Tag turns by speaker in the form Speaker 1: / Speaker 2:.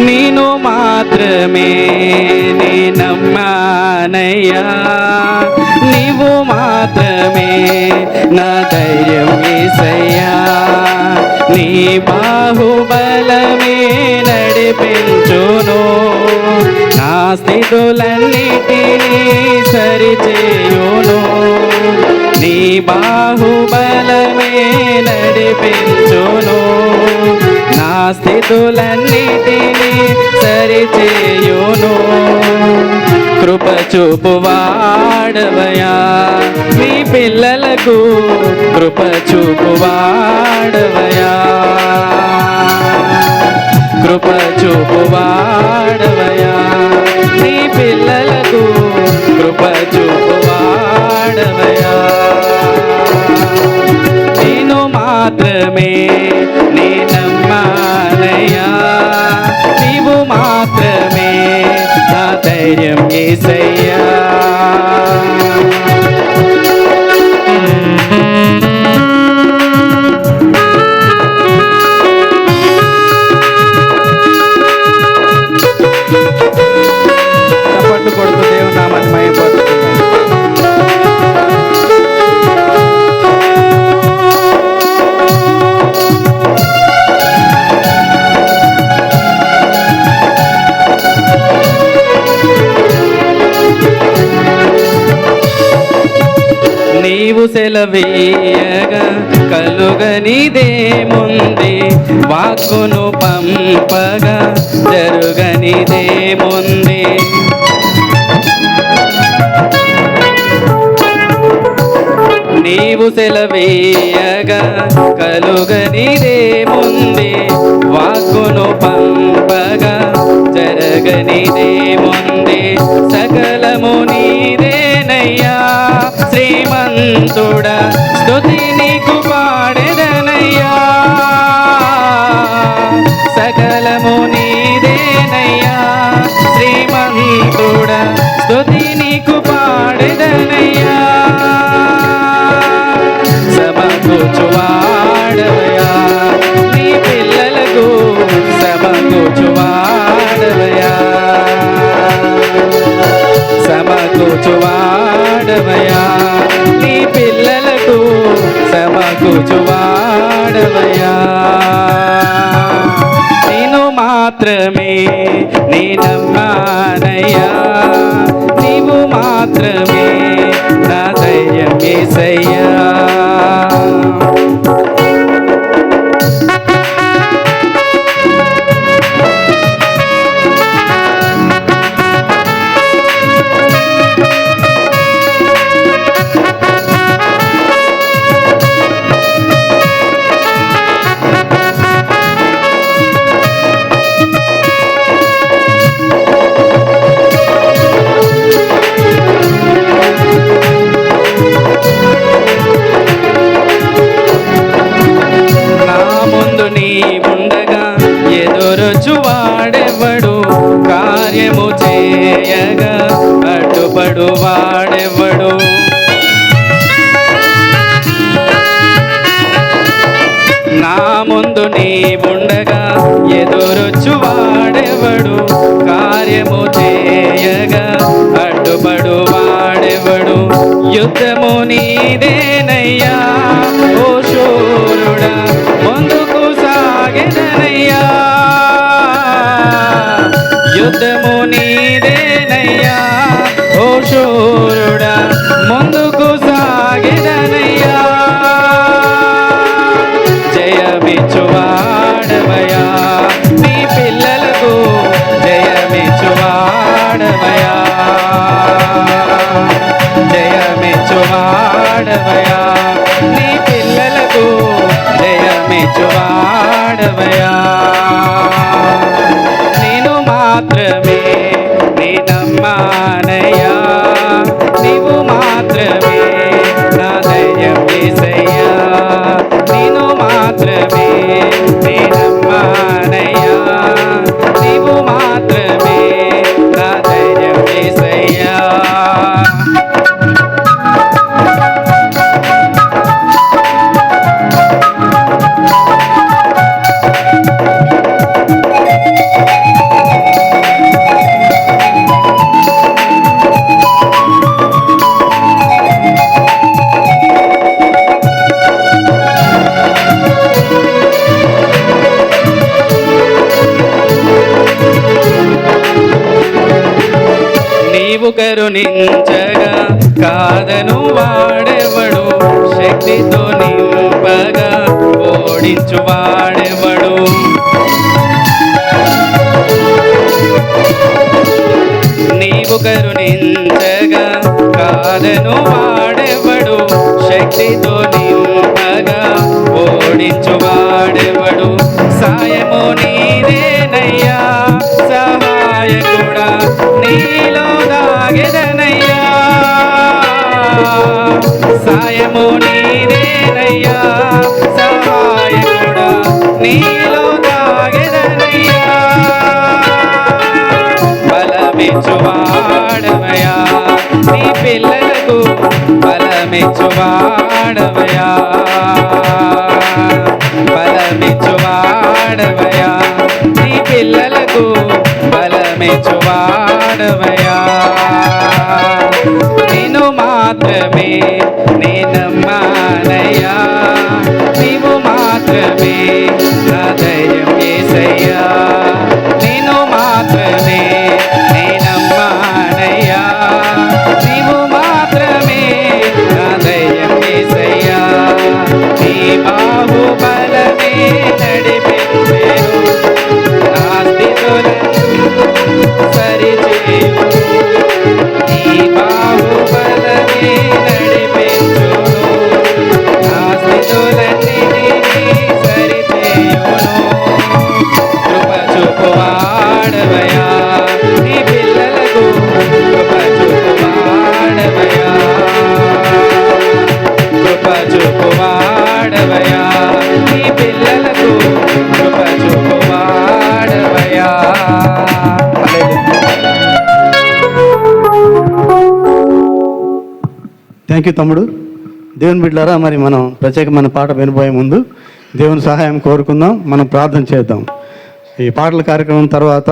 Speaker 1: నేను మాత్రమే నీ నమ్మానయ్యా నీవు మాత్రమే నా ధైర్యం ఏసయ్యా నీ బాహుబలమే నడిపించును నా స్థితులన్నిటినీ సరిచేయును నీ బాహు నా స్థితులన్నిటినీ సరిచేయును. కృప చూపువాడవయా మీ పిల్లలకు కృప చూపువాడవయా కృప చూపువాడవయా నీ పిల్లలకు కృప చూపువాడవయా నేను మాత్రమే నీ నమ్మానయ్యా నా ధైర్యం వేయగా కలుగనిదే కలుగనిదేముంది వాక్కును పంపగా జరుగనిదేముంది నీవు సెలవీయగా కలుగనిదేముంది వాక్కును పంపగా జరగనిదేముంది శ్రీమంతుడా స్తుతి నీకు పాడెదనయ్యా. సకలము నీదేనయ్యా. శ్రీమంతుడ స్తుతి నీకు పాడెదనయ్యా. సమకూచువాడవయా నీ పిల్లలకు సమకూచువాడవయా సమకూచువాడవయా నీ సమకూచువాడవయా నేను మాత్రమే నేనమ్మానయ్యా చేయగా అడ్డుపడు వాడెవడు నా ముందు నీ నేను మాత్రమే నీవు కరుణించగా కాదను వాడెవడు? శక్తితో నింపగా ఓడించు వాడెవడు? నీవు కరుణించగా కాదను వాడెవడు? శక్తితో నింపగా ఓడించు వాడెవడు? సాయము నీదేనయ్యా సహాయకుడా నీ సాయము నీదేనయ్యా సహాయకుడా నీలో తాగెదనయ్యా బలమిచ్చువాడవయా నీ పిల్లలకు బలమిచ్చువాడవయా బలమిచ్చువాడవయా నీ పిల్లలకు బలమిచ్చువాడవయా నేను మాత్రమే నేనమ్మానయ్యా నీవు మాత్రమే హృదయం.
Speaker 2: థ్యాంక్ యూ తమ్ముడు. దేవుని బిడ్డారా మరి మనం ప్రత్యేకమైన పాట వినబోయే ముందు దేవుని సహాయం కోరుకుందాం మనం ప్రార్థన చేద్దాం. ఈ పాటల కార్యక్రమం తర్వాత